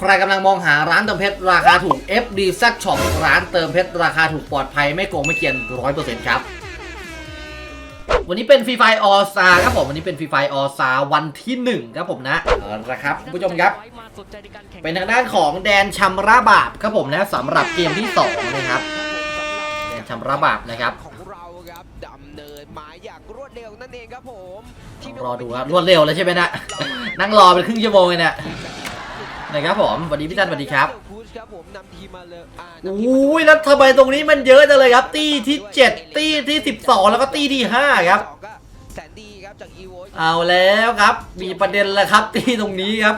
ใครกำลังมองหาร้านเติมเพชรราคาถูก FD z Shop ร้านเติมเพชรราคาถูกปลอดภัยไม่โกงไม่เกียน100%ครับ วันนี้เป็นฟรีไฟออซาครับผมวันนี้เป็นฟรีไฟออซาวันที่ 1 ครับผมนะเอาละครับคุณผู้ชมครับ เป็นทางด้านของแดนชัมระบาปครับผมนะสำหรับเกมที่2นะครับแดนชัมระบาปนะครับบดำเนินมาอย่างรวดเร็วนั่นเองครับรอดูครับรวดเร็วเลยใช่ไหมนะนั่งรอเป็นครึ่งชั่วโมงเลยเนี่ย นะครับผมสวัสดีพี่จันสวัสดีครับพูชครับผมนำทีมมาเลยอ่าโอนำทีมมา้ยแล้วทำไมตรงนี้มันเยอะจังเลยครับ ตี้ที่ 7 ตี้ที่ 12 แล้วก็ตี้ที่ 5 ครับสองก็แสนดีครับจากอีโวเอาแล้วครับ มีประเด็นแล้วครับ ตี้ตรงนี้ครับ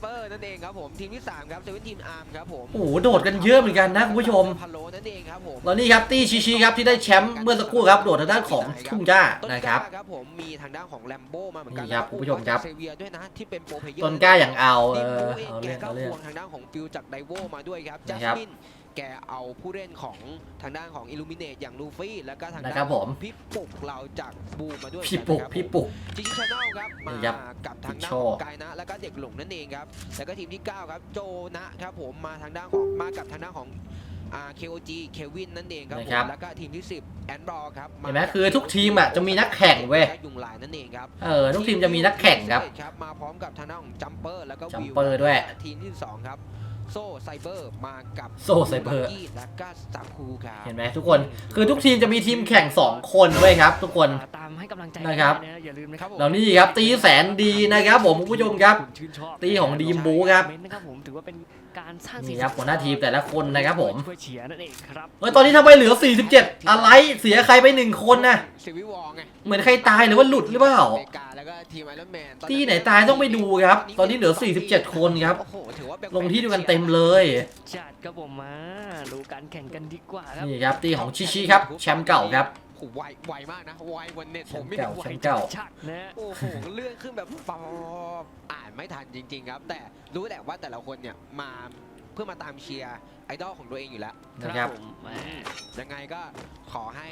เซเวียแคสเปอร์นั่นเองครับผมทีมที่สามครับเซเว่นทีมอาร์มครับผมโอ้โหโดดกันเยอะเหมือนกันนะคุณผู้ชมพาโลนั่นเองครับผมแล้วนี่ครับตี้ชิชิครับที่ได้แชมป์เมื่อสักครู่ครับโดดทางด้านของทุ่งหญ้าต้นนะคกล้ารับครับผมมีทางด้านของแลมโบมาเหมือนกันนี่ครับคุณผู้ชมครับเซเวียด้วยนะที่เป็นโปรเพลเยอร์ต้นกล้าอย่างเอาเอทีมอบูเองเอาแกเรื่องก็เอาเรื่องควงทางด้านของฟิลจากไดโวมาด้วยครับจันะสครับมิน แกเอาผู้เล่นของทางด้านของอิลูมิเนตอย่างลูฟี่ แล้วก็ทางด้านะนครับผมพี่ปุกเราจากบูมาด้วยพี่ปุกนะครับพี่ปุก จิงชาแนลครับนี่มาครับกับทางด้านโชขว์องกายนะ แล้วก็เด็กหลงนั่นเองครับแล้วก็ทีมที่ 9 ครับโจนะครับผมมาทางด้านของมากับทางด้านของอ่า KOG เควินนั่นเองครับผมแล้วก็ทีมที่ 10 แอนดรอครับาเห็นไหมคือทุกทีมอะจะมีนักแข่งเว้ย และยุงลายนั่นเองครับ เออทุกทีมจะมีนักแข่งครับครับมาพร้อมกับทางด้านของจัมเปอร์แล้วก็วิว Jumper ด้วย ทีมที่สองครับ โซ่ไซเบอร์มากับโซ่ไซเบอร์กี้และก็ซาคูครับเห็นไหมทุกคน คือทุกทีมจะมีทีมแข่ง 2 คนเว้ยครับ ทุกคน ตามให้กำลังใจนะครับได้อย่าลืมนะครับผมแล้วนี่ครับตีแสนดีนะครับผมคุณผู้ชมครับณชื่นชอบตีของดีมบูครับ เมนต์นะครับผมถือว่าเป็นการสร้างนี่ครับหัวหน้าทีมแต่ละคนนะครับผมช่วยเชียร์นั่นเองครับเฮ้ยตอนนี้ทำไมเหลือ 47 อะไรเสียใครไป1คนนะซิวิวองไงเหมือนใครตายหรือว่าหลุดหรือเปล่า อเมริกาแล้วก็ทีมไอรอนแมนที่ไหนตายต้องไปดูครับ ตอนนี้เหลือ 47 คนครับ โอ้โหถือว่าแบ่ๆลงที่เดียวกันเต็มเลย จัดครับผมมาดูการแข่งกันดีกว่าครับ นี่ครับตีของชิชิครับ แชมป์เก่าครับ โอ้โหไวไวมากนะไววันเน็ตแชผมมป์ไม่เก่าไวแชมป์เก่าชัดนะโอ้โหเลื่อนขึ้นแบบปอบอ่านไม่ทันจริง ๆ ครับ แต่รู้แหละว่าแต่ละคนเนี่ยมาเพื่อมาตามเชียร์ไอดอลของตัวเองอยู่แล้วนะครับผมมายังไงก็ขอให้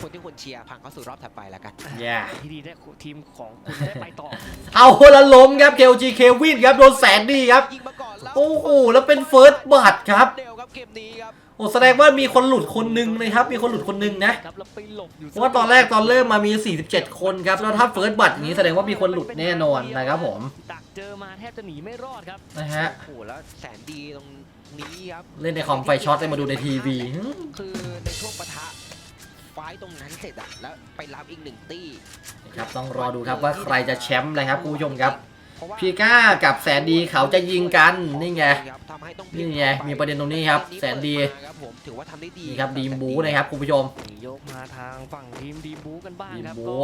คนที่คุณเชียร์ผ่านเข้าสู่รอบถัดไปแล้วกันแย่ที่ดีได้ทีมของคุณได้ไปต่อ เอาคนละล้มครับเคลจีเควินครับโดนแสนดีครับยิงมาก่อนแล้วโอ้โหแล้วเป็นเฟิร์สบัตครับเร็วครับเกมนี้ครับ โอ้แสดงว่ามีคนหลุดคนหนึ่งนะครับ มีคนหลุดคนหนึ่งนะครับแล้วไปหลบอยู่เพราะว่าตอนแรกตอนเริ่มมามี 47 คนครับ แล้วถ้าเฟิร์สบัตนี้แสดงว่ามีคนหลุดแน่นอนนะครับผมดักเจอมาแทบจะหนีไม่รอดครับนะฮะโอ้โหแล้วแสนดีตรงนี้ครับเล่นในคอมไฟช็อตได้มาดูในทีวีหึคือในช่วงปะทะไฟต์ตรงนั้นเสร็จอะแล้วไปรับอีกหนึ่งตี้ครับต้องรอดูครับว่าใครจะแชมป์นะครับคุณผู้ชมครับเพราะว่าพีก้ากับแสนดีเขาจะยิงกันนี่ไงครับทำให้ต้องนี่ไงมีประเด็นตรงนี้ครับ แสนดีครับผมถือว่าทำได้ดีนี่ครับดีมบูนะครับคุณผู้ชมนี่ยกมาทางฝั่งทีมดีบูกันบ้างครับดีบูก็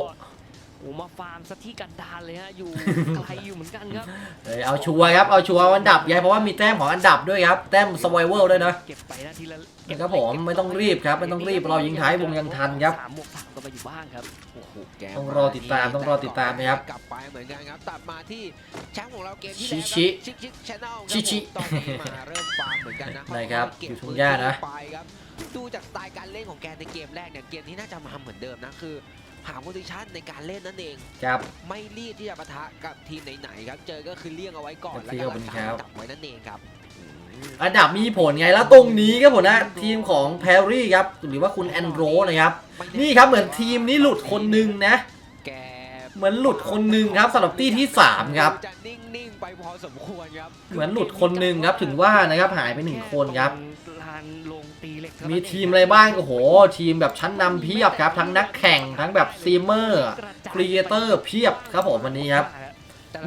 โอ้มาฟาร์มซะที่กันดารเลยฮะอยู่ไกลอยู่เหมือนกันครับเอยเอาชัวร์ครับเอาชัวร์อันดับใหญ่เพราะว่ามีแต้มของอันดับด้วยครับ แต้มสวายเวลด้วยนะเก็บไปนะทีละครับผมไม่ต้องรีบครับไม่ต้องรีบเรายิงท้ายวงยังทันครับ สามบวกสามก็ไปอยู่บ้างครับโอ้โหแกต้องรอติดตามต้องรอติดตามนะครับกลับไปเหมือนกันครับตัดมาที่แชมป์ของเราเกมที่ชิแล้วชิชิชิชแนลชิชิตอนนี้มาเริ่มฟาร์มเหมือนกันนะนะครับเก็อยู่ทุ่งหญ้านะ ไปครับดูจากสไตล์การเล่นของแกในเกมแรกเนี่ยเกมนี้น่าจะมาเหมือนเดิมนะคือ หาโพซิชันในการเล่นนั่นเองครับ ไม่รีบที่จะปะทะกับทีมไหนๆครับ เจอก็คือเลี่ยงเอาไว้ก่อนครับแล้วก็รักคษารับจับไว้นั่นเองครับอันดับมีผลไงแล้วตรงนี้ครับผมนะทีมของแพรรี่ครับหรือว่าคุณแอนโดรนะครับไม่แนี่ครับเหมือนทีมนี้หลุดคนหนึ่งนะแกเหมือนหลุดคนหนึ่งครับสำหรับที่ที่สามครับจะนิ่งๆไปพอสมควรครับเหมือนหลุดคนหนึ่งครับถึงว่านะครับหายไปหนึ่งคนครับ มีทีมอะไรบ้างโอ้โห ทีมแบบชั้นนำเพียบครับ ทั้งนักแข่งทั้งแบบซีเมอร์ครีเอเตอร์เพียบครับผมวันนี้ครับ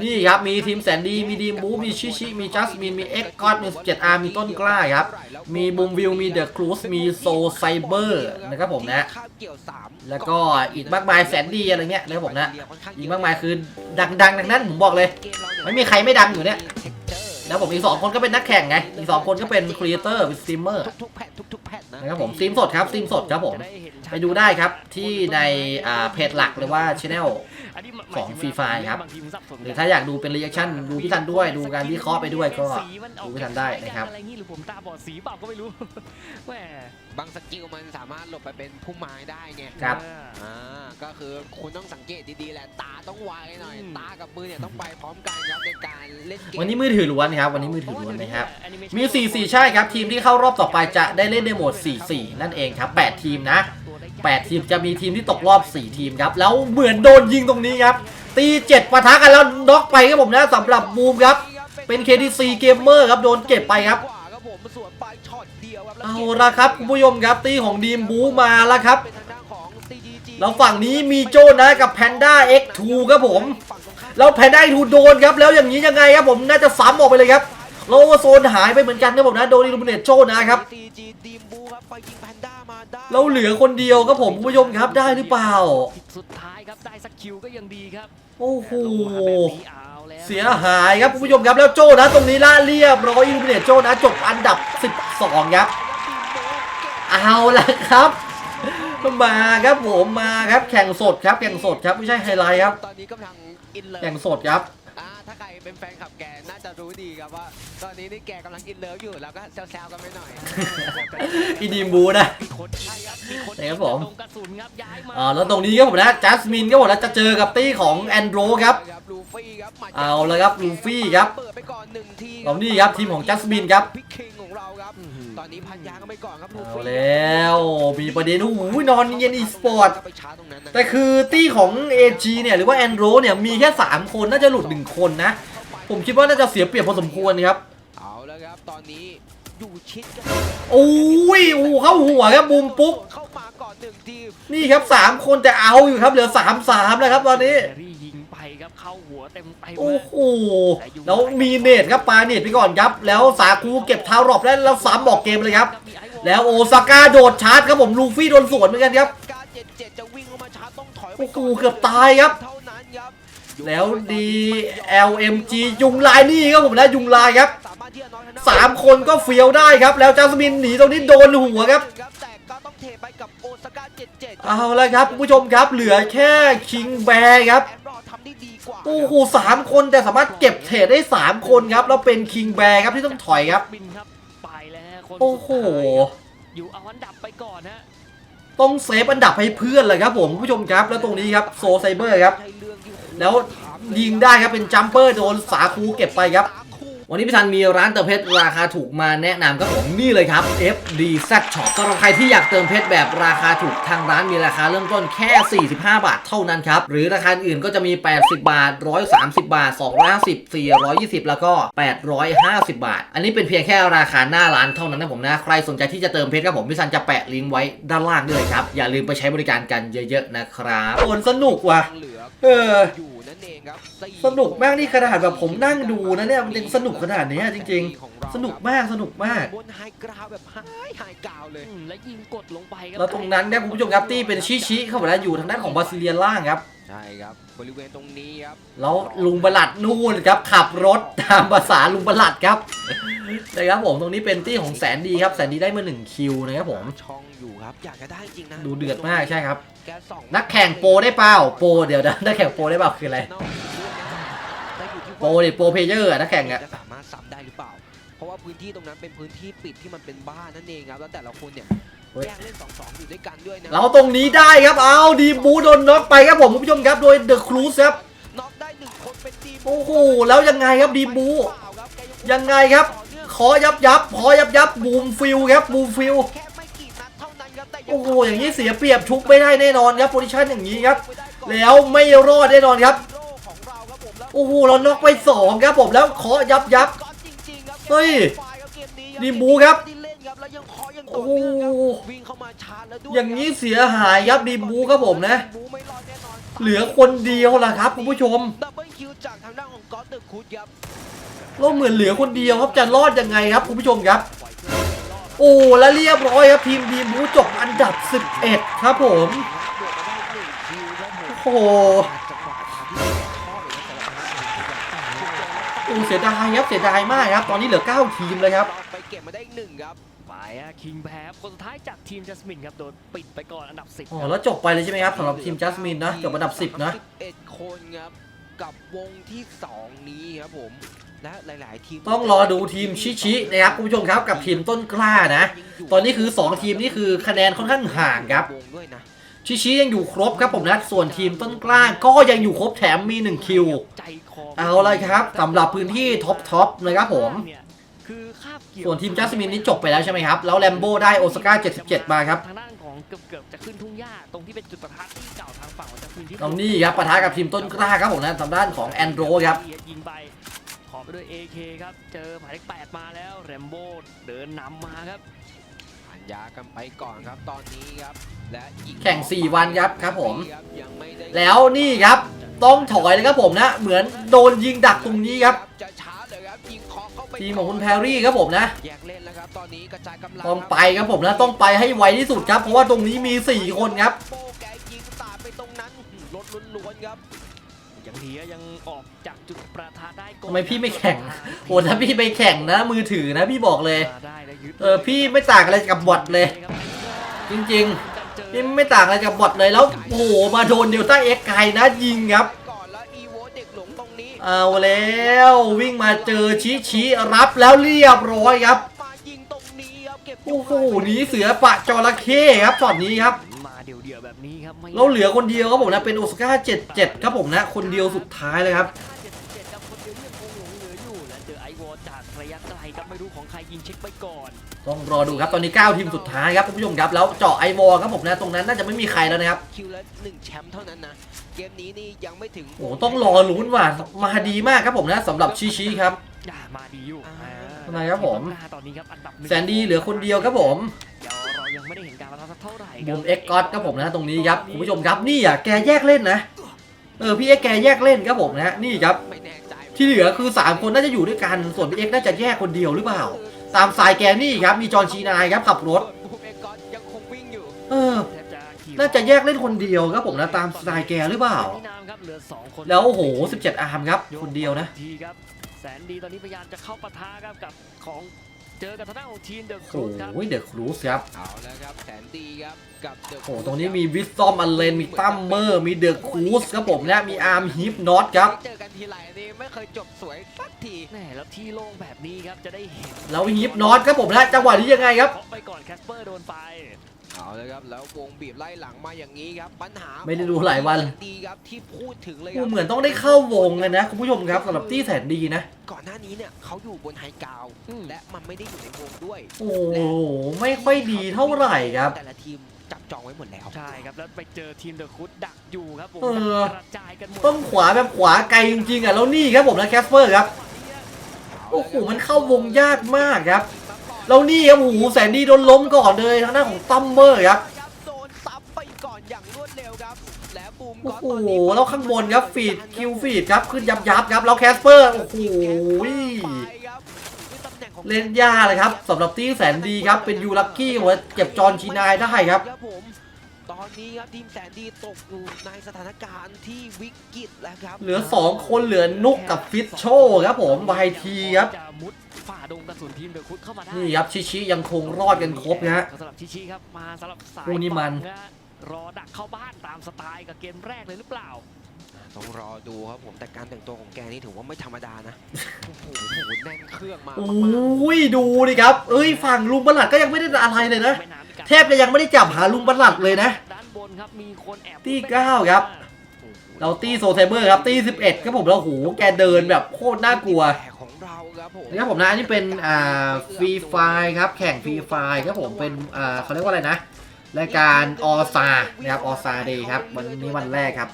นี่ครับมีทีมแสนดี มีดีมบูมีชิชิมีจัสมินมีเอ็กกอดมี17อาร์มีต้นกล้าครับ มีบูมวิวมีเดอะครูสมีโซไซเบอร์นะครับผมนะ แล้วก็อีกมากมายแสนดีอะไรเงี้ยนะครับผมนะ อีกมากมายคือดังๆดังนั้นผมบอกเลย ไม่มีใครไม่ดังอยู่เนี่ย แล้วผมอีกสองคนก็เป็นนักแข่งไง อีกสองคนก็เป็นครีเอเตอร์เป็นสตรีมเมอร์ทุกแพททุกแพทนะครับผมสตรีมสดครับสตรีมสดครับผม ไปดูได้ครับที่ในอ่าเพจหลักหรือว่าช anel อันนี้หมายของฟรีไฟครับ หรือถ้าอยากดูเป็นรีแอคชั่นดูพี่ทันด้วยดูการวิเคราะห์ไปด้วยก็ดูพี่ทันได้นะครับ อะไรงี้หรือผมตาบอดสีเปล่าก็ไม่รู้แหมบางสกิลมันสามารถหลบไปเป็นพุ่มไม้ได้ไงครับ อ่าก็คือคุณต้องสังเกตดีๆแหละตาต้องไวหน่อยตากับมือเนี่ยต้องไปพร้อมกันครับในการเล่นเกมวันนี้มือถือล้วนครับ วันนี้มือถือล้วนนะครับเพาว่าเดี๋ยวนี้มี 4 4 ใช่ครับ ทีมที่เข้ารอบต่อไปจะได้เล่นในโหมด 4 4 นั่นเองครับ 8 ทีมนะ 8 ทีมจะมีทีมที่ตกรอบ 4 ทีมครับ แล้วเหมือนโดนยิงตรงนี้ครับ ตี 7ปะทะกันแล้วน็อกไปครับผมนะสำหรับบูมครับ เป็น KTC Gamer ครับ โดนเก็บไปครับ เดียวครับเอาละครับคุณผู้ชมครับตีของดีมบูมาแล้วครับเป็นทางด้านของ CGG แล้วฝั่งนี้มีโจนะกับแพนด้า X2 ครับผมฝั่งตรงข้ามแล้วแพนด้า X2 โดนครับ แล้วอย่างนี้ยังไงครับผมน่าจะซ้ำออกไปเลยครับโลวโซนหายไปเหมือนกันครับผมนะโดนอิลูมิเนตโจนะครับ CGG ดีมบูครับไปยิงแพนด้ามาได้แล้วเหลือคนเดียวครับผมคุณผู้ชมครับได้หรือเปล่าสุดท้ายครับได้สักคิวก็ยังดีครับโอ้โหแต่ลงมาแบบนี้เอาแล้วเสียหายครับคุณผู้ชมครับแล้วโจนะตรงนี้ละเรียบร้อยอิลูมิเนตโจนะจบอันดับ 12 ครับ เอาละครับมาครับผมมาครับแข่งสดครับแข่งสดครับไม่ใช่ไฮไลท์ครับตอนนี้กำลังอินเลิฟแข่งสดครับ เป็นแฟนคลับแกน่าจะรู้ดีครับว่า ตอนนี้นี่แกกำลังอินเลิฟอยู่แล้วก็แซวๆกันไปหน่อยอีดีมบูนะ มีคนใช่ครับมีคนไหนครับผมลงกระสุนครับย้ายมาอ่าแล้วตรงนี้ครับผมนะจัสมินก็บอกแล้วจะเจอกับตี้ของแอนโดรครับ ลูฟี่ครับหมัดเอาละครับลูฟี่ครับเปิดไปก่อนหนึ่งทีเรานี่ครับทีมของจัสมินครับ พิกคิงของเราครับตอนนี้พันยางกันไปก่อนครับลูเอาฟี่แล้วมีประเด็นโอ้โหนอนเย็นอีสปอร์ต ไปช้าตรงนั้นนะ แต่คือตี้ของ AG เนี่ยหรือว่าแอนโดรเนี่ยมีแค่ 3 คนน่าจะหลุด 1 คนนะ ผมคิดว่าน่าจะเสียเปรียบพอสมควรครับ เอาแล้วครับตอนนี้อยู่ชิดกันโอ้ยโอ้โหเข้าหัวครับบูมปุ๊กเข้ามาก่อนหนึ่งทีนี่ครับ3คนแต่เอาอยู่ครับเหลือ3 3แล้วครับตอนนี้แฮร์รี่ยิงไปครับเข้าหัวเต็มเต็มโอ้โหแล้วมีเนตครับปาเนตไปก่อนครับ แล้วสาคูเก็บทารอบแล้วแล้วซ้ำบอกเกมเลยครับ แล้วโอซาก้าโดดชาร์จครับผมลูฟี่โดนสวนเหมือนกันครับการเจ็ดเจ็ดจะวิ่งเข้ามาชาร์จต้องถอยไปโอ้โหก่อนเกือบตายครับเท่านั้นครับ แล้ว DLMG ยุงลายนี่ครับผมนะยุงลายครับสามารถที่จะน้อยทงด้สามคนก็เฟี้ยวได้ครับ แล้วจัสมินหนีตรงนี้โดนหัวครับแต่ก็ต้องเทไปกับโอซาก้าเจ็ดเจ็ดเอาละครับคุณผู้ชมครับเหลือแค่คิงแบร์ครับแอนดรอทำได้ดีกว่าโอ้โหสามคนแต่สามารถเก็บเทรดได้3คนครับแล้วเป็นคิงแบร์ครับที่ต้องถอยครับบินครับไปแล้วคนโอ้โหสุดท้ายครับอยู่เอาอันดับไปก่อนฮะต้องเซฟอันดับให้เพื่อนเลยครับผมคุณผู้ชมครับแล้วตรงนี้ครับโซไซเบอร์ครับ แล้วยิงได้ครับเป็นจัมเปอร์โดนสาคูเก็บไปครับ วันนี้พี่ธันมีร้านเติมเพชรราคาถูกมาแนะนำครับผมนี่เลยครับ FD Z Shop สำหรับใครที่อยากเติมเพชรแบบราคาถูกทางร้านมีราคาเริ่มต้นแค่ 45 บาทเท่านั้นครับ หรือราคาอื่นก็จะมี 80 บาท 130 บาท 250 420 แล้วก็ 850 บาท อันนี้เป็นเพียงแค่ราคาหน้าร้านเท่านั้นนะผมนะ ใครสนใจที่จะเติมเพชรครับผมพี่ธันจะแปะลิงก์ไว้ด้านล่างด้วยครับอย่าลืมไปใช้บริการกันเยอะ ๆ นะครับโอนสนุกว่ะเออ นั่นเองครับสี่สนุกมากนี่ขนาดแบบผมนั่งดูนะเนี่ยมันยังสนุกขนาดนี้จริง ๆ สนุกมากสนุกมากบนไฮกราวแบบไฮไฮกราวเลยอืมแล้วยิงกดลงไปครัแล้วตรงนั้นเนี่ยคุณผู้ชมครับตี้เป็นชิชิเข้ามาแล้วอยู่ทางด้านของบาซิเลียนล่างครับ ใช่ครับบริเวณตรงนี้ครับแล้วลุงบลัดนู่นครับขับรถตามภาษาลุงบลัดครับนะครับผมตรงนี้เป็นตี้ของแสนดีครับแสนดีได้มาหนึ่งคิวนะครับผมช่องอยู่ครับอยากจะได้จริงนะดูเดือดมากใช่ครับแกส่องนักแข่งโปรได้เปล่าโปรเดี๋ยวนะนักแข่งโปรได้เปล่าคืออะไรแต่อยู่ที่โปรดิโปรเพลเยอร์อะนักแข่งอะจะสามารถซ้ำได้หรือเปล่า เพราะว่าพื้นที่ตรงนั้นเป็นพื้นที่ปิดที่มันเป็นบ้านนั่นเองครับแล้วแต่ละคนเนี่ย แยกเล่นสองสองอยู่ด้วยกันด้วยนะเราตรงนี้ได้ครับ เอาดีบูโดนน็อกไปครับผมคุณผู้ชมครับ โดยเดอะครูซครับน็อกได้หนึ่งคนเป็นทีมโอ้โหแล้วยังไงครับดีบูยังไงครับขอยับยับขอยับยับบูมฟิลครับบูมฟิลแค่ไม่กี่นัดเท่านั้นครับแต่ยังโอ้โหอย่างนี้เสียเปรียบชุบไม่ได้แน่นอนครับโพซิชันอย่างนี้ครับ แล้วไม่รอดแน่นอนครับโลของเราครับผมแล้วโอ้โหเราน็อกไปสองครับผมแล้วขอยับยับก๊อตจริงๆครับเฮ้ยฝ่ายครับเกมนี้ครับ ดี โอ้อโหเนื่องครับวิ่งเข้ามาชาร์จแล้วด้วยอย่างนี้เสียหายครับดีบูครับผมนะ บูไม่รอดแน่นอนเหลือคนเดียวล่ะครับคุณผู้ชมดับเบิลคิวจากทางด้านของก๊อตเดอะคูดครับเราเหมือนเหลือคนเดียวครับจะรอดยังไงครับคุณผู้ชมครับ โอ้และเรียบร้อยครับทีมดีบูจบอันดับ 11 ครับผมบวกมาได้หนึ่งคิวครับผมโอ้โหจังหวะทำที่ชอบเลยนะแต่ละครั้งโอ้เสียดายครับเสียดายมากครับ ตอนนี้เหลือ 9 ทีมเลยครับไปเก็บมาได้อีกหนึ่งครับ ไปอะคิงแพ้คนสุดท้ายจากทีมจัสมินครับโดนปิดไปก่อนอันดับ 10อ๋อแล้วจบไปเลยใช่ไหมครับสำหรับทีมจัสมินนะจบอันดับ 10 นะ11คนครับกับวงที่ 2 นี้ครับผมและหลาย ๆ ทีมต้องรอดูทีมชิชินะครับคุณผู้ชมครับกับทีมต้นกล้านะ ตอนนี้คือ 2 ทีมนี่คือคะแนนค่อนข้างห่างครับวงด้วยนะชิชิยังอยู่ครบครับผมนะส่วนทีมต้นกล้าก็ยังอยู่ครบแถมมี1คิวใจคอเอาละครับสำหรับพื้นที่ท็อปท็อปนะครับผมเนี่ย ส่วนทีมจัสมินนี่จบไปแล้วใช่ไหมครับ แล้วแลมโบได้โอซาก้า 77 มาครับทางด้านของเกือบๆจะขึ้นทุ่งหญ้าตรงที่เป็นจุดประทัดที่เก่าทางฝั่งของจัสมินที่ตรงนี้ครับปะทะกับทีมต้นกล้าครับผมนะทางด้านของแอนโดรครับยิงไปขอไปด้วย AK ครับ เจอหมายเลข8มาแล้วแรมโบ้เดินนำมาครับผ่านยากันไปก่อนครับตอนนี้ครับและยิแข่ง 4 วันครับครับผมยังไม่ได้แล้วนี่ครับต้องถอยเลยครับผมนะ เหมือนโดนยิงดักตรงนี้ครับ ทีมของคุณแพรรี่ครับผมนะแยกเล่นแล้วครับตอนนี้กระจายกำลังต้องไปครับผมนะต้องไปให้ไวที่สุดครับ เพราะว่าตรงนี้มี 4 คนครับโป้แกยิงสาดไปตรงนั้นรถล้วนๆครับยังดีอะยังออกจากจุดประทะได้ก่อนทำไมพี่ไม่แข่งโอ้ถ้าพี่ไปแข่งนะ มือถือนะพี่บอกเลยมาได้แล้วยึดเออพี่ไม่ต่างอะไรกับบอทเลย จริงๆ พี่ไม่ต่างอะไรกับบอทเลยแล้วโอ้โหมาโดนเดลต้าเอ็กไกนะยิงครับ เอาแล้ววิ่งมาเจอชี้ชี้รับแล้วเรียบร้อยครับมายิงตรงนี้ครับเก็บโอ้โหหนีเสือปะจระเข้ครับช็อตนี้ครับมาเดี่ยวๆแบบนี้ครับไม่เราเหลือคนเดียวครับผมนะเป็นโอสการ์77ครับผมนะคนเดียวสุดท้ายเลยครับ ยิงเช็คไปก่อน ต้องรอดูครับตอนนี้ 9 ทีมสุดท้ายครับคุณผู้ชมครับแล้วเจาะไอวอลครับผมนะตรงนั้นน่าจะไม่มีใครแล้วนะครับคิวละหนึ่งแชมป์เท่านั้นนะเกมนี้นี่ยังไม่ถึงโอ้โหต้องรอลุ้นว่ะมาดีมากครับผมนะสำหรับชี้ชี้ครับอย่ามาดีอยู่อ่าอ่าทำไมครับผมหน้าตอนนี้ครับอันดับหนึ่งแสนดีเหลือคนเดียวครับผมเดี๋ยวเรายังไม่ได้เห็นการประทะสักเท่าไหร่คมุรับมเอ็กกอครับผมนะตรงนี้ครับคุณผู้ชมครับนี่อะแกแยกเล่นนะเออพี่เอ็กแกแยกเล่นครับผมนะนี่ครับไม่แน่ใจที่เหลือคือ 3 คนน่าจะอยู่ด้วยกันส่วนพี่เอ็กน่าจะแยกคนเดียวหรือเปล่า ตามสายแกนี่ครับมีจอร์ชีนายครับขับรถเออน่าจะแยกเล่นคนเดียวครับผมนะตามสไตล์แกหรือเปล่า แล้วโอ้โห 17 อาร์มครับ คนเดียวนะแสนดีตอนนี้พยายามจะเข้าปะทะครับกับของ เจอกับทางด้านของทีมเดอะคโอ้รูครับโหเดอะครูสครับเอาแล้วครับแสนดีครับกับเดอะโอ้โหตรงนี้มีวิสซอมอันเลนมีตั้มเมอร์มีเดอะครูสครับผมนะมีอาร์มฮิปน็อตครับเจอกันทีไรนี่ไม่เคยจบสวยสักทีแน่แล้วที่โล่งแบบนี้ครับจะได้เห็นแล้วฮิปน็อตครับผมนะจังหวะนี้ยังไงครับเคาะไปก่อนแคสเปอร์โดนไป เอาเลยครับแล้ววงบีบไล่หลังมาอย่างนี้ครับปัญหาไม่ได้ดูหลายวัน ดีครับที่พูดถึงเลยคกูรับเหมือนต้องได้เข้าวงเลยนะคุณผู้ชมครับสำหรับตี้แสนดีนะ ก่อนหน้านี้เนี่ยเขาอยู่บนไฮกราวด์อืมและมันไม่ได้อยู่ในวงด้วยโอ้โหไม่ค่อยดีเท่าไหร่ครับ แต่ละทีมจับจองไว้หมดแล้ว ใช่ครับ แล้วไปเจอทีมเดอะคุดดักอยู่ครับผมเออ กระจายกันหมดต้องขวาแบบขวาไกลจริงๆอะแล้วนี่ครับผมนะแคสเปอร์ครับ โอ้โหมันเข้าวงยากมากครับ แล้วนี่ครับโอ้โหแสนดีโดนล้มก่อนเลยทางด้านของตัมเมอร์ครับครับโดนซับไปก่อนอย่างรวดเร็วครับและบูมโอ้ก็โหตอนนี้แล้วข้างบนครับฟีดคิวฟีดครับขึ้นยับยับๆครับแล้วแคสเปอร์โอ้โหไปครับด้วยตำแหน่งของเล่นยากเลยครับสำหรับตี้แสนดีครับเป็นยูลักกี้หัวเก็บจอนชีนายได้ครับครับผมตอนนี้ครับทีมแสนดีตกอยู่ในสถานการณ์ที่วิกฤตแล้วครับ เหลือ 2 คนเหลือนุกกับฟิตโชครับผมวายทีครับจะมุด ฝ่าดงกระสุนทีมเดอะคุดเข้ามาได้นี่ครับชิชิยังคงรอดกันครบนะฮะสำหรับชิชิครับมาสำหรับสายคู่นี้มันฝั่งะรอดักเข้าบ้านตามสไตล์กับเกมแรกเลยหรือเปล่าต้องรอดูครับผมแต่การแต่งตัวของแกนี่ถือว่าไม่ธรรมดานะโอ้โหโอ้โหแน่นเครื่องมาโอมาก้ยดูดิครับ เอ้ยฝั่งลุงประหลัดก็ยังไม่ได้อะไรเลยนะแม่น้ำมีการแทบจะยังไม่ได้จับหาลุงประหลัดเลยนะด้านบนครับมีคนแอบที่เก้าครับ เราตีโซเทเบอร์ครับตี11ครับผมแล้วโหแกเดินแบบโคตรน่ากลัวแปลกของเราครับผมนะครับผมนะอันนี้เป็นอ่าฟรีไฟครับแข่งฟรีไฟครับผมเป็นอ่าเขาเรียกว่าอะไรนะรายการออซานะครับออซาเดย์ครับวันนี้วันแรกครับ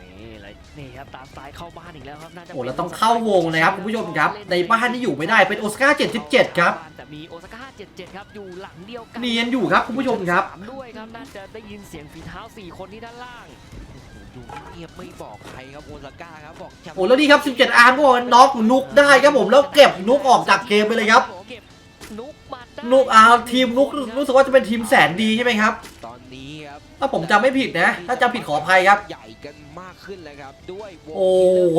นี่เลยนี่ครับตามสไตล์เข้าบ้านอีกแล้วครับน่าจะโอ้แล้วต้องเข้าวงนะครับคุณผู้ชมครับ ในบ้านที่อยู่ไม่ได้เป็นโอสการ์77 ครับแต่มีโอซาก้า77 ครับอยู่หลังเดียวกัเนียนอยู่ครับคุณผู้ชมครับสามด้วยครับน่าจะได้ยินเสียงฝีเท้า 4 คนที่ด้านล่าง อยู่เงียบไม่บอกใครครับโอซาก้าครับบอกจะโอ้แล้วนี่ครับ17อาร์มก็บอกว่าน็อกนุกได้ครับผมแล้วเก็บนุกออกจากเกมไปเลยครับ เก็บนุกมาได้นุกอาร์ทีมนุกรู้สึกว่าจะเป็นทีมแสนดีใช่ไหมครับ ตอนนี้ครับ ถ้าผมจำไม่ผิดนะ ถ้าจำผิดขออภัยครับ ใหญ่กันมากขึ้นเลยครับด้วยวงโอ้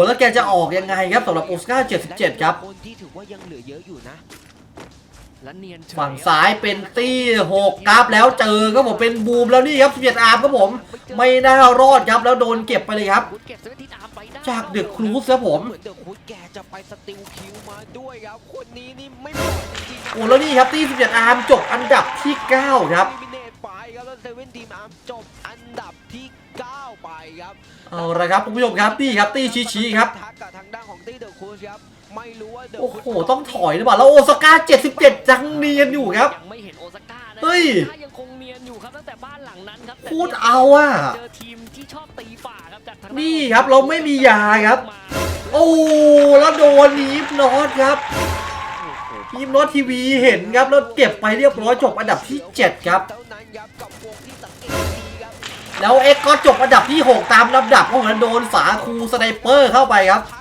แล้วแกจะออกยังไงครับสำหรับโอสการ์77 ครับ คนที่ถือว่ายังเหลือเยอะอยู่นะ ฝั่งซ้ายเป็นตี้หกครับแล้วเจอครับผมเป็นบูมแล้วนี่ครับ11อาร์มครับผม ไม่น่ารอดครับแล้วโดนเก็บไปเลยครับคุณเก็บเซเว่นทีอาร์มไปได้จากเดอะครูซครับผมเหมือนเดอะคูดแกจะไปสติลคิวมาด้วยครับคนนี้นี่ไม่ปล่อยจริงๆโอ้แล้วนี่ครับตี้11อาร์มจบอันดับที่ 9 ครับมิเนตไปครับแล้วเซเว่นทีมอาร์มจบอันดับที่9ไปครับเอาละครับคุณผู้ชมครับนี่ครับตี้ชี้ชี้ครับทักกับทางด้านของตี้เดอะคูชครับ ไม่รู้ว่าเดอะโอ้โห ต้องถอยหรือเปล่า แล้วโอซาก้า 77 จังเนียนอยู่ครับ ยังไม่เห็นโอซาก้านะเฮ้ยโอซาก้ายังคงเนียนอยู่ครับตั้งแต่บ้านหลังนั้นครับแต่พูดเอาอะเจอทีมที่ชอบตีฝ่าครับจากทางด้านี่ครับเราไม่มียาครับมาโอ้แล้วโดนนีฟนอตครับนีฟนอตทีวีเห็นครับ แล้วเก็บไปเรียบร้อยจบอันดับที่ 7 ครับ เท่านั้นครับกับวงที่สังเกตดีครับแล้วเอ็กซ์ก็จบอันดับที่ 6 ตามลำดับเพราะเหมือนโดนสาคูสไนเปอร์เข้าไปครับทัก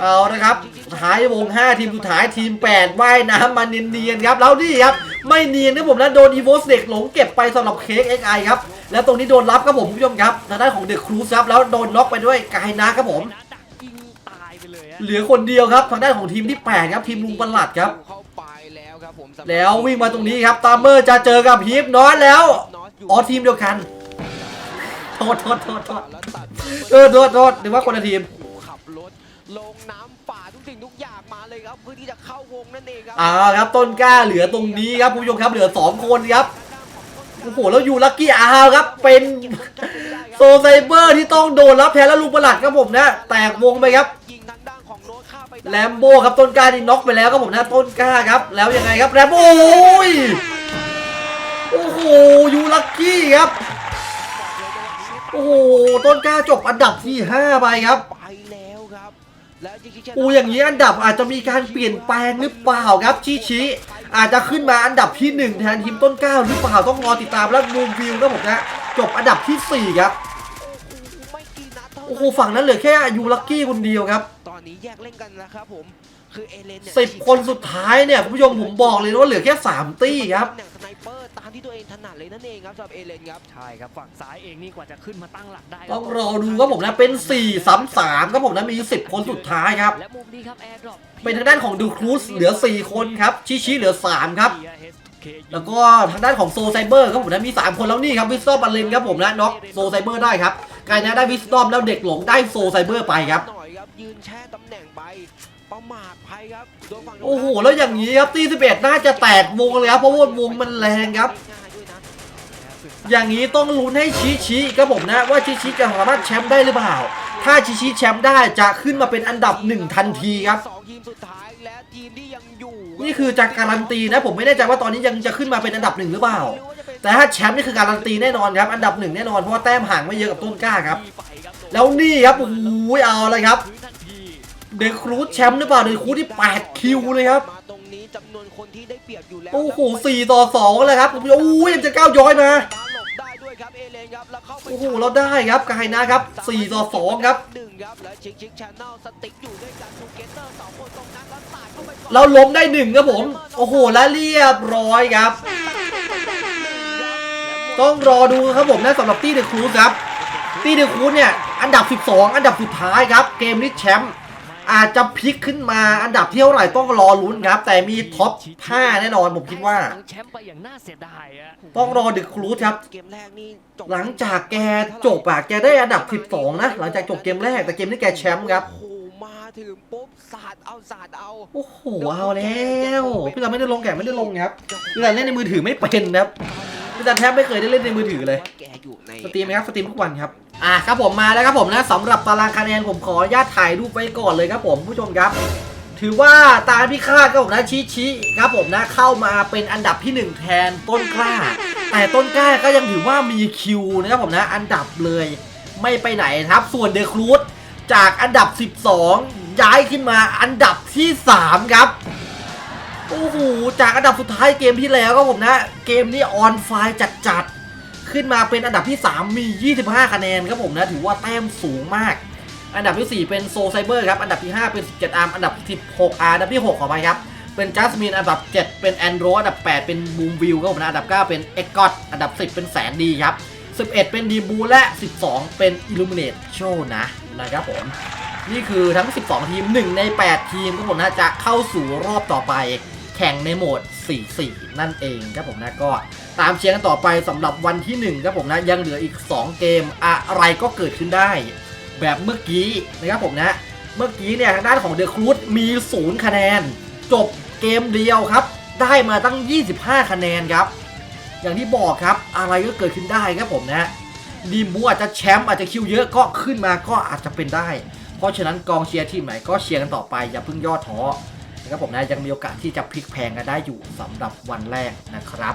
เอานะครับท้ายวง 5 ทีมสุดท้ายทีม 8 ว่ายน้ำมาเนียนๆครับ แล้วนี่ครับ ไม่เนียนนะผมนะโดนอีโวสเด็กหลงเก็บไปสำหรับเค้กเอ็กไอครับ แล้วตรงนี้โดนรับครับผมคุณผู้ชมครับทางด้านของเดอะครูซครับแล้วโดนล็อกไปด้วยกายนะครับผมนะดักยิงตายไปเลยฮะเหลือคนเดียวครับทางด้านของทีมที่ 8 ครับทีมลุงประหลัดครับเข้าไปแล้วครับผมสำหรับแล้ววิ่งมาตรงนี้ครับตามเมอร์จะเจอกับฮีฟนอตแล้วอ๋อทีมเดียวกันโทษโทษโทษโทษแล้วตัดเออโทษโทษนึกว่าคนละทีมขับรถ ลงน้ำป่าทุกสิ่งทุกอย่างมาเลยครับเพื่อที่จะเข้าวงนั่นเองครัอ่าครับต้นกล้าเหลือตรงนี้ครับคุณผู้ชมครับเหลือ 2 คนครับโอ้โหแล้วอยู่ลักกี้อาร์ครับเป็นโซไซเบอร์ที่ต้องโดนรับแพ้แล้วลุงประหลัดครับผมนะแตกวงไปครับยิงทางด้านของโน้ตข้าไปได้แลมโบ้ครับต้นกล้านี่น็อกไปแล้วครับผมนะต้นกล้าครับ แล้วยังไงครับแลมโบ้โอ้ยโอ้โหยูลักกี้ครับโอ้โหต้นกล้าจบอันดับที่ 5 ไปครับไปแล้วครับแล้วจริงๆ อูอย่างนี้อันดับอาจจะมีการเปลี่ยนแปลงหรือเปล่าครับชิชิอาจจะขึ้นมาอันดับที่หนึ่งแทนทีมต้นกล้าหรือเปล่าต้องรอติดตามแล้วมูวิวครับผมนะจบอันดับที่สี่ครับไม่กี่นัดเท่านั้นโอ้โหฝั่งนั้นเหลือแค่ยูลักกี้คนเดียวครับ ตอนนี้แยกเล่นกันแล้วครับผมคือเอเลนเนี่ยสิบคนสุดท้ายเนี่ยคุณผู้ชมผมบอกเลยนะว่าเหลือแค่สามตี้ครับ ตำแหน่งสไนเปอร์ตามที่ตัวเองถนัดเลยนั่นเองครับสำหรับเอเลนครับใช่ครับฝั่งซ้ายเองนี่กว่าจะขึ้นมาตั้งหลักได้ต้องรอดูครับผมนะเป็น4 3 3ครับผมนะมี 10 คนสุดท้ายครับและมุมนี้ครับแอร์ดรอปเป็นทางด้านของดูครูสเหลือ 4 คนครับชิชิเหลือ 3 ครับ แล้วก็ทางด้านของโซไซเบอร์ครับผมนะมี 3 คนแล้วนี่ครับวิสตอมบัลเลนครับผมนะน็อกโซไซเบอร์ได้ครับกายนะได้วิสตอมแล้วเด็กหลงได้โซไซเบอร์ไปครับหน่อยครับยืนแช่ตำแหน่งไป ประมาทไปครับโดนฝั่งตรงโอ้โหข้ามแล้วอย่างนี้ครับตี11น่าจะแตกวงเลยครับเพราะว่าวงมันแรงครับง่ายด้วยนะอย่างนี้ต้องลุ้นให้ชิชิครับผมนะว่าชิชิจะสามารถแชมป์ได้หรือเปล่า ถ้าชิชิแชมป์ได้จะขึ้นมาเป็นอันดับหนึ่งทันทีครับสองทีมสุดท้ายและทีมที่ยังอยู่นี่คือจะการันตีนะผมไม่แน่ใจว่าตอนนี้ยังจะขึ้นมาเป็นอันดับหนึ่งหรือเปล่าไม่รู้ว่าจะเป็นแต่ถ้าแชมป์นี่คือการันตีแน่นอนครับ อันดับหนึ่งแน่นอนเพราะว่าแต้มห่างไม่เยอะกับต้นกล้าครับ แล้วนี่ครับโอ้โหเอาเลยครับพื้นทันที เดอะครูซแชมป์หรือเปล่าเดอะครูซที่ 8 คิวเลยครับมาตรงนี้จำนวนคนที่ได้เปรียบอยู่แล้วโอ้โห4ต่อ2เลยครับโอ้โหยังจะก้าวย้อยมาตามหลบได้ด้วยครับเอเลนครับแล้วเข้าไปโอ้โหเราได้ครับกายนะครับ4ต่อ2ครับหนึ่งครับและชิคชิคชาแนลสติ๊กอยู่ด้วยกันทูเกเตอร์สองคนตรงนั้นแล้วสาดเข้าไปก่อนเราล้มได้หนึ่งครับผม โอ้โหแล้วเรียบร้อยครับ ต้องรอดูครับผมนะสำหรับตี้เดอะครูซครับตี้เดอะครูซเนี่ยอันดับ 12 อันดับสุดท้ายครับ เกมนี้แชมป์ อาจจะพลิกขึ้นมาอันดับที่เท่าไหร่ต้องรอลุ้นครับ แต่มีท็อป5แน่นอนผมคิดว่าแชมป์ไปอย่างน่าเสียดายอะต้องรอเดอะครูซครับเกมแรกนี่จบหลังจากแกจบอะแกได้อันดับ 12 นะ หลังจากจบเกมแรกแต่เกมนี้แกแชมป์ครับโอ้โหมาถึงปุ๊บสาดเอาสาดเอาโอ้โหเอาแล้วพี่เราไม่ได้ลงแกไม่ได้ลงครับพี่เราเล่นในมือถือไม่เป็นครับ พี่เราแทบไม่เคยได้เล่นในมือถือเลยว่าแกอยู่ในสตรีมไหมครับสตรีมทุกวันครับ อะครับผมมาแล้วครับผมนะสำหรับตารางคะแนนผมขออนุญาตถ่ายรูปไว้ก่อนเลยครับผมผู้ชมครับ ถือว่าตามพิฆาตครับผมนะชี้ชี้ครับผมนะเข้ามาเป็นอันดับที่หนึ่งแทนต้นกล้า แต่ต้นกล้าก็ยังถือว่ามีคิวนะครับผมนะอันดับเลย ไม่ไปไหนครับ ส่วนเดอะครูดจากอันดับ 12 ย้ายขึ้นมาอันดับที่ 3 ครับ โอ้โห จากอันดับสุดท้ายเกมที่แล้วก็ผมนะ เกมนี้ออนไฟจัดๆ ขึ้นมาเป็นอันดับที่ 3 มี 25 คะแนนครับผมนะ ถือว่าแต้มสูงมาก อันดับที่ 4 เป็นโซไซเบอร์ครับ อันดับที่ 5 เป็น 17 อาร์ม อันดับ 16 อาร์อันดับที่ 6 ขอไปครับ เป็นจัสมิน อันดับ 7 เป็นแอนโดรอันดับ 8 เป็นบูมวิวครับผมนะ อันดับ 9 เป็นเอ็กกอตอันดับ 10 เป็นแสนดีครับ 11 เป็นดีบูและ 12 เป็นอิลูมิเนตโชนะนะครับผมนี่คือทั้ง 12 ทีม 1 ใน 8 ทีมครับผมนะจะเข้าสู่รอบต่อไป แข่งในโหมด 4-4 นั่นเองครับผมนะก็ตามเชียร์กันต่อไปสำหรับวันที่ 1 ครับผมนะ ยังเหลืออีก 2 เกมอะไรก็เกิดขึ้นได้ แบบเมื่อกี้นะครับผมนะ เมื่อกี้เนี่ยทางด้านของเดอะครูดมี0คะแนน จบเกมเดียวครับ ได้มาตั้ง 25 คะแนนครับ อย่างที่บอกครับอะไรก็เกิดขึ้นได้ครับผมนะดีมูอาจจะแชมป์อาจจะคิวเยอะก็ขึ้นมาก็อาจจะเป็นได้ เพราะฉะนั้นกองเชียร์ทีมไหนก็เชียร์กันต่อไปอย่าเพิ่งย่อท้อ นะครับผมนะยังมีโอกาสที่จะพลิกแพงกันได้อยู่สำหรับวันแรกนะครับ